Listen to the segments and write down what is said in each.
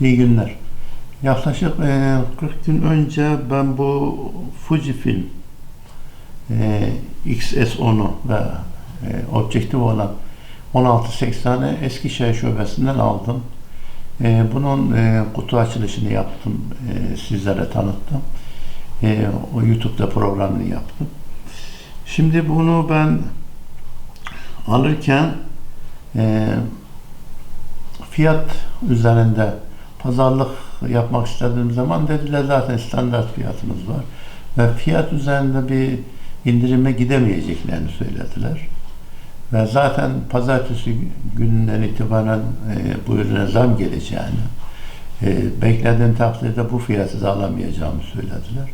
İyi günler. Yaklaşık e, 40 gün önce ben bu Fujifilm e, XS10'u ve e, objektif olan 1680'i Eskişehir Şubesi'nden aldım. E, bunun e, kutu açılışını yaptım, e, sizlere tanıttım. E, o YouTube'da programını yaptım. Şimdi bunu ben alırken e, fiyat üzerinde pazarlık yapmak istediğim zaman dediler zaten standart fiyatımız var. Ve fiyat üzerinde bir indirime gidemeyeceklerini söylediler. Ve zaten pazartesi gününden itibaren e, bu ürüne zam geleceğini, e, beklediğim takdirde bu fiyatı da alamayacağımı söylediler.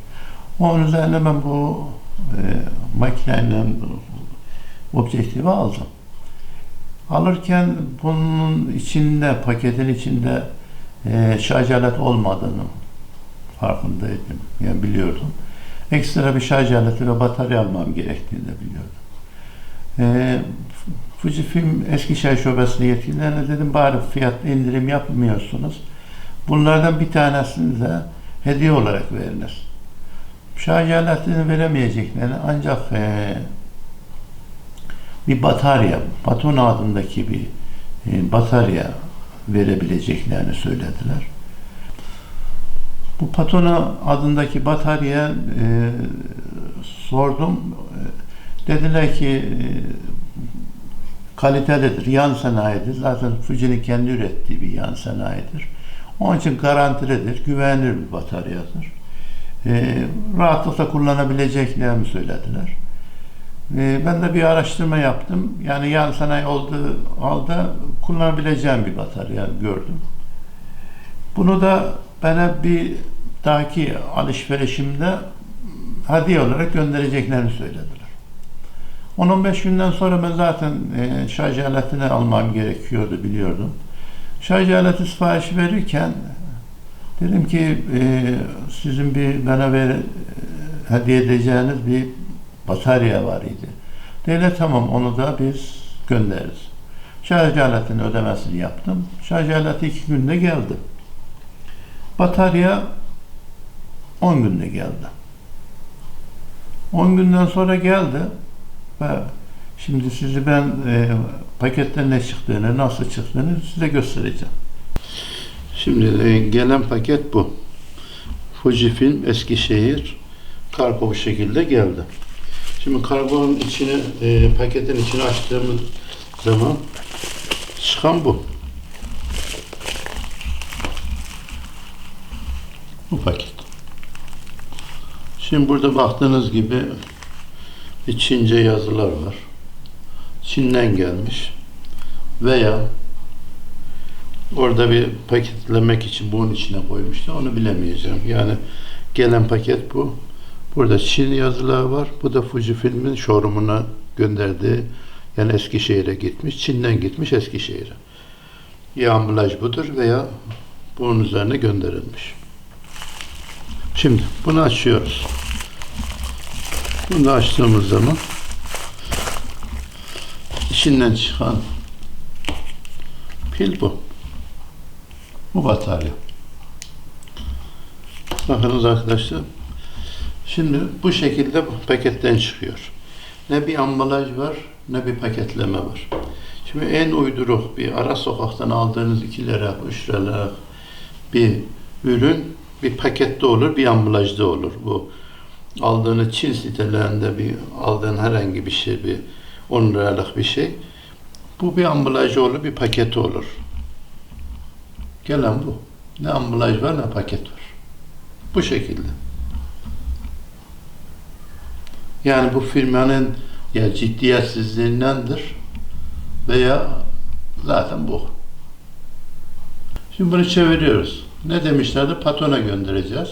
Onun üzerine ben bu e, makineyle objektifi aldım. Alırken bunun içinde, paketin içinde e, şarj aleti olmadığını farkındaydım. Yani biliyordum. Ekstra bir şarj aleti ve batarya almam gerektiğini de biliyordum. E, Fujifilm Eskişehir Şubesi'ne yetkililerine dedim bari fiyat indirim yapmıyorsunuz. Bunlardan bir tanesini de hediye olarak veriniz. Şarj aletini veremeyeceklerini ancak e, bir batarya, Baton adındaki bir e, batarya verebileceklerini söylediler. Bu Patona adındaki batarya e, sordum. E, dediler ki e, kalitelidir, yan sanayidir. Zaten Fuji'nin kendi ürettiği bir yan sanayidir. Onun için garantilidir, güvenilir bir bataryadır. E, rahatlıkla kullanabileceklerini söylediler. E, ben de bir araştırma yaptım. Yani yan sanayi olduğu halde kullanabileceğim bir batarya gördüm. Bunu da bana bir dahaki alışverişimde hediye olarak göndereceklerini söylediler. 10-15 günden sonra ben zaten e, şarj aletini almam gerekiyordu biliyordum. Şarj aleti siparişi verirken dedim ki e, sizin bir bana ver, e, hediye edeceğiniz bir batarya var idi. Dediler tamam onu da biz göndeririz. Şarj aletinin ödemesini yaptım. Şarj aleti iki günde geldi. Batarya 10 günde geldi. 10 günden sonra geldi ve şimdi sizi ben e, paketten ne çıktığını, nasıl çıktığını size göstereceğim. Şimdi e, gelen paket bu. Fujifilm Eskişehir kargo bu şekilde geldi. Şimdi kargonun içini, e, paketin içini açtığımız zaman çıkan bu. Bu paket. Şimdi burada baktığınız gibi bir Çince yazılar var. Çin'den gelmiş. Veya orada bir paketlemek için bunun içine koymuşlar. Onu bilemeyeceğim. Yani gelen paket bu. Burada Çin yazıları var. Bu da Fujifilm'in showroom'una gönderdiği yani Eskişehir'e gitmiş. Çin'den gitmiş Eskişehir'e. Ya ambalaj budur veya bunun üzerine gönderilmiş. Şimdi bunu açıyoruz. Bunu açtığımız zaman içinden çıkan pil bu. Bu batarya. Bakınız arkadaşlar. Şimdi bu şekilde paketten çıkıyor. Ne bir ambalaj var ne bir paketleme var. Şimdi en uyduruk bir ara sokaktan aldığınız 2 lira, 3 lira bir ürün bir pakette olur, bir ambalajda olur. Bu aldığınız Çin sitelerinde bir aldığın herhangi bir şey, bir 10 liralık bir şey. Bu bir ambalajı olur, bir paketi olur. Gelen bu. Ne ambalaj var ne paket var. Bu şekilde. Yani bu firmanın ya ciddiyetsizliğindendir veya zaten bu. Şimdi bunu çeviriyoruz. Ne demişlerdi? Patona göndereceğiz.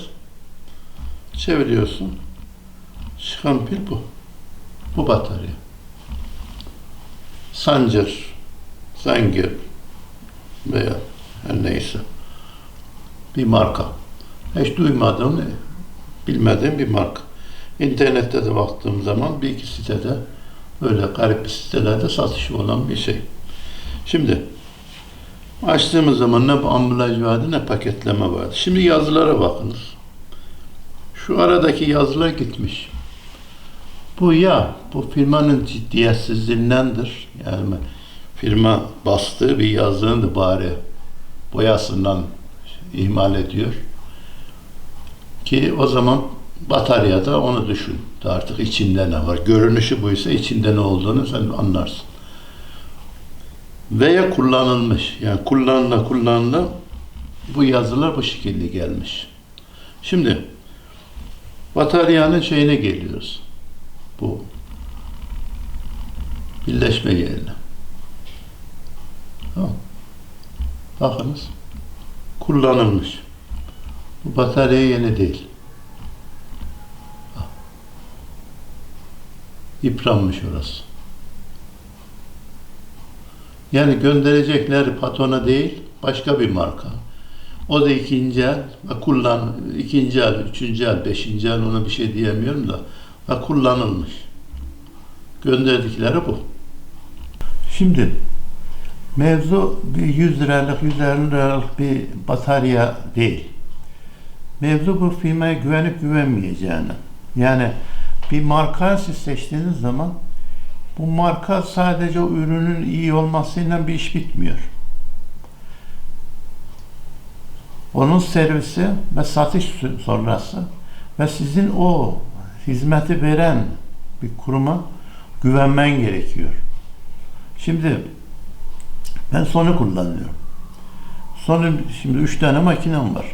Çeviriyorsun. Çıkan pil bu. Bu batarya. Sancır, Zangir veya her neyse bir marka. Hiç duymadığım, bilmediğim bir marka. İnternette de baktığım zaman bir iki sitede böyle garip sitelerde satışı olan bir şey. Şimdi Açtığımız zaman ne ambalaj vardı ne paketleme vardı. Şimdi yazılara bakınız. Şu aradaki yazılar gitmiş. Bu ya bu firmanın ciddiyetsizliğindendir. Yani firma bastığı bir yazının da bari boyasından ihmal ediyor. Ki o zaman bataryada onu düşün. Artık içinde ne var? Görünüşü buysa içinde ne olduğunu sen anlarsın. Veya kullanılmış. Yani kullanıla kullanıla bu yazılar bu şekilde gelmiş. Şimdi bataryanın şeyine geliyoruz. Bu birleşme yerine. Tamam. Bakınız. Kullanılmış. Bu batarya yeni değil. Yıpranmış orası. Yani gönderecekler patona değil, başka bir marka. O da ikinci el, ve kullan, ikinci el, üçüncü el, beşinci el ona bir şey diyemiyorum da ve kullanılmış. Gönderdikleri bu. Şimdi mevzu bir 100 liralık, 150 liralık bir batarya değil. Mevzu bu firmaya güvenip güvenmeyeceğini. Yani bir marka siz seçtiğiniz zaman bu marka sadece ürünün iyi olmasıyla bir iş bitmiyor. Onun servisi ve satış sonrası ve sizin o hizmeti veren bir kuruma güvenmen gerekiyor. Şimdi ben Sony kullanıyorum. Sony şimdi üç tane makinem var.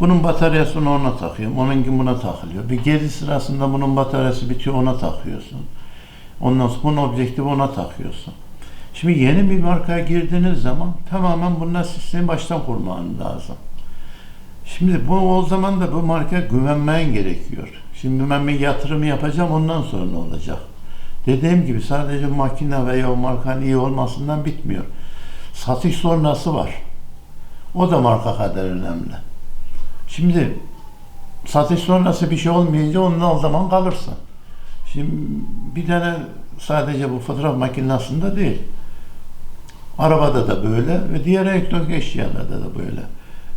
Bunun bataryasını ona takıyorum. Onunki buna takılıyor. Bir gezi sırasında bunun bataryası bitiyor ona takıyorsun. Ondan sonra bunun objektifi ona takıyorsun. Şimdi yeni bir markaya girdiğiniz zaman tamamen bunlar sistemi baştan kurman lazım. Şimdi bu o zaman da bu markaya güvenmen gerekiyor. Şimdi ben bir yatırım yapacağım ondan sonra ne olacak? Dediğim gibi sadece makine veya o markanın iyi olmasından bitmiyor. Satış sonrası var. O da marka kadar önemli. Şimdi satış sonrası bir şey olmayınca onunla o zaman kalırsın. Şimdi bir tane sadece bu fotoğraf makinesinde değil. Arabada da böyle ve diğer elektronik eşyalarda da böyle.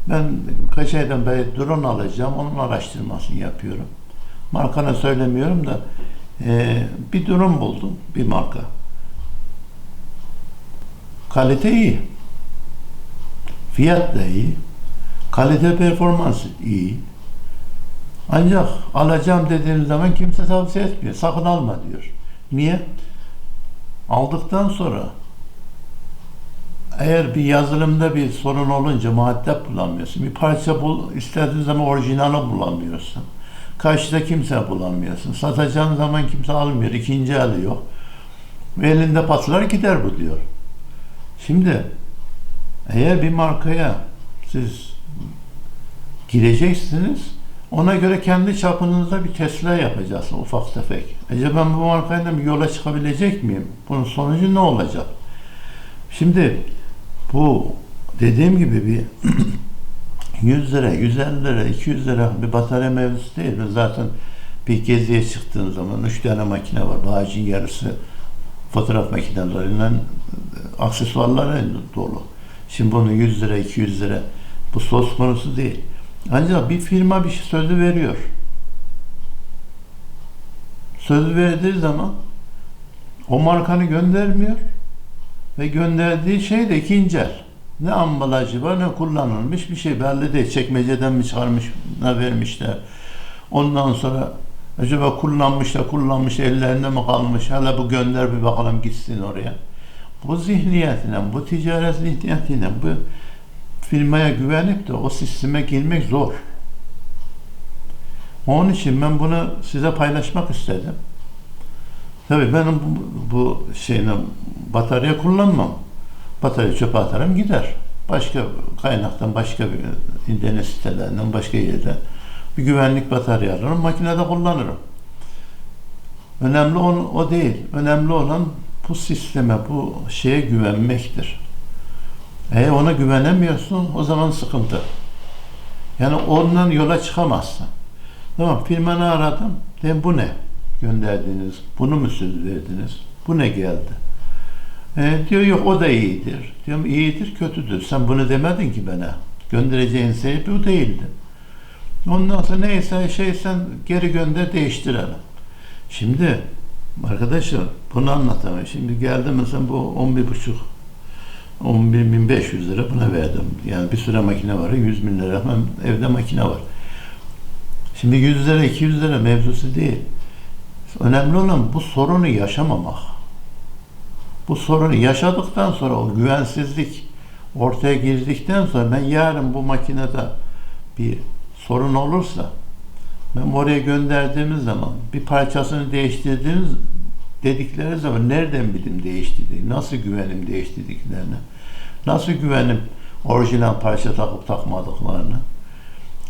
Ben kaç aydan beri drone alacağım, onun araştırmasını yapıyorum. Markanı söylemiyorum da e, bir drone buldum, bir marka. Kalite iyi. Fiyat da iyi. Kalite performans iyi. Ancak alacağım dediğiniz zaman kimse tavsiye etmiyor. Sakın alma diyor. Niye? Aldıktan sonra eğer bir yazılımda bir sorun olunca muhatap bulamıyorsun. Bir parça bul, istediğin zaman orijinali bulamıyorsun. Karşıda kimse bulamıyorsun. Satacağın zaman kimse almıyor. ikinci eli yok. Ve elinde patlar gider bu diyor. Şimdi eğer bir markaya siz gireceksiniz ona göre kendi çapınızda bir Tesla yapacaksın ufak tefek. Acaba ben bu markayla bir yola çıkabilecek miyim? Bunun sonucu ne olacak? Şimdi bu dediğim gibi bir 100 lira, 150 lira, 200 lira bir batarya mevzusu değil. Zaten bir geziye çıktığın zaman üç tane makine var. Bağcın yarısı fotoğraf makineleriyle aksesuarlarla dolu. Şimdi bunun 100 lira, 200 lira bu söz konusu değil. Ancak bir firma bir şey sözü veriyor. Sözü verdiği zaman o markanı göndermiyor ve gönderdiği şey de ikinci el. Ne ambalajı var ne kullanılmış bir şey belli değil. Çekmeceden mi çıkarmış ne vermişler. Ondan sonra acaba kullanmış da kullanmış ellerinde mi kalmış? Hala bu gönder bir bakalım gitsin oraya. Bu zihniyetine, bu ticaret zihniyetine, bu firmaya güvenip de o sisteme girmek zor. Onun için ben bunu size paylaşmak istedim. Tabii benim bu, bu şeyine batarya kullanmam. Batarya çöpe atarım gider. Başka kaynaktan, başka bir internet sitelerinden, başka yerden bir güvenlik batarya alırım, makinede kullanırım. Önemli olan o değil. Önemli olan bu sisteme, bu şeye güvenmektir. Eğer ona güvenemiyorsun o zaman sıkıntı. Yani ondan yola çıkamazsın. Tamam firmanı aradım. Dedim bu ne? Gönderdiniz. Bunu mu söz verdiniz? Bu ne geldi? E, diyor yok o da iyidir. Diyorum iyidir kötüdür. Sen bunu demedin ki bana. Göndereceğin şey bu değildi. Ondan sonra neyse şey sen geri gönder değiştirelim. Şimdi arkadaşlar bunu anlatamam. Şimdi geldi mesela bu 11 buçuk 11.500 lira buna verdim. Yani bir süre makine var. 100 bin lira hemen evde makine var. Şimdi 100 lira 200 lira mevzusu değil. Önemli olan bu sorunu yaşamamak. Bu sorunu yaşadıktan sonra o güvensizlik ortaya girdikten sonra ben yarın bu makinede bir sorun olursa ben oraya gönderdiğimiz zaman bir parçasını değiştirdiğimiz dedikleri zaman nereden bildim değiştirdiğini, nasıl güvenim değiştirdiklerini, nasıl güvenim orijinal parça takıp takmadıklarını,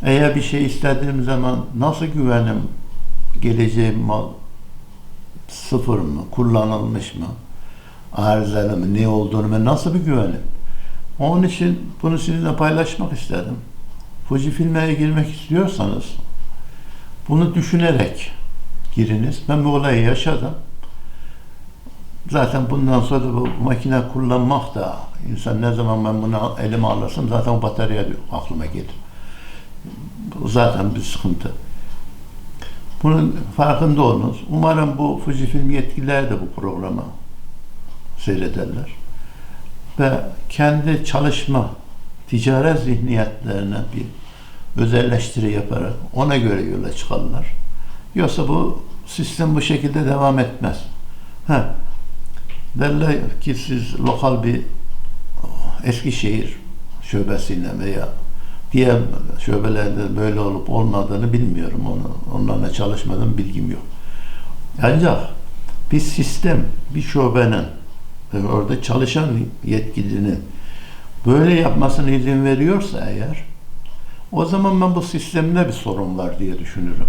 eğer bir şey istediğim zaman nasıl güvenim geleceğim mal sıfır mı, kullanılmış mı, arızalı mı, ne olduğunu ben nasıl bir güvenim? Onun için bunu sizinle paylaşmak istedim. Fujifilm'e girmek istiyorsanız bunu düşünerek giriniz. Ben bu olayı yaşadım. Zaten bundan sonra bu makine kullanmak da insan ne zaman ben bunu elime alırsam zaten o batarya aklıma gelir. Bu zaten bir sıkıntı. Bunun farkında olunuz. Umarım bu Fujifilm yetkililer de bu programı seyrederler. Ve kendi çalışma, ticaret zihniyetlerine bir özelleştiri yaparak ona göre yola çıkarlar. Yoksa bu sistem bu şekilde devam etmez. Ha, derler ki siz lokal bir Eskişehir şubesiyle veya diğer şubelerde böyle olup olmadığını bilmiyorum. Onu, onlarla çalışmadım, bilgim yok. Ancak bir sistem, bir şubenin orada çalışan yetkilinin böyle yapmasına izin veriyorsa eğer o zaman ben bu sistemde bir sorun var diye düşünürüm.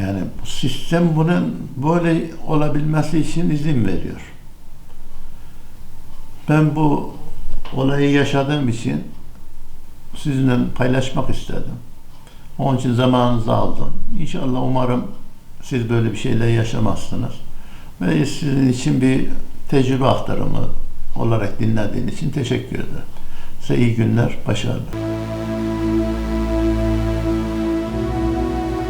Yani bu sistem bunun böyle olabilmesi için izin veriyor. Ben bu olayı yaşadığım için sizinle paylaşmak istedim. Onun için zamanınızı aldım. İnşallah umarım siz böyle bir şeyler yaşamazsınız. Ve sizin için bir tecrübe aktarımı olarak dinlediğiniz için teşekkür ederim. Size iyi günler, başarılar.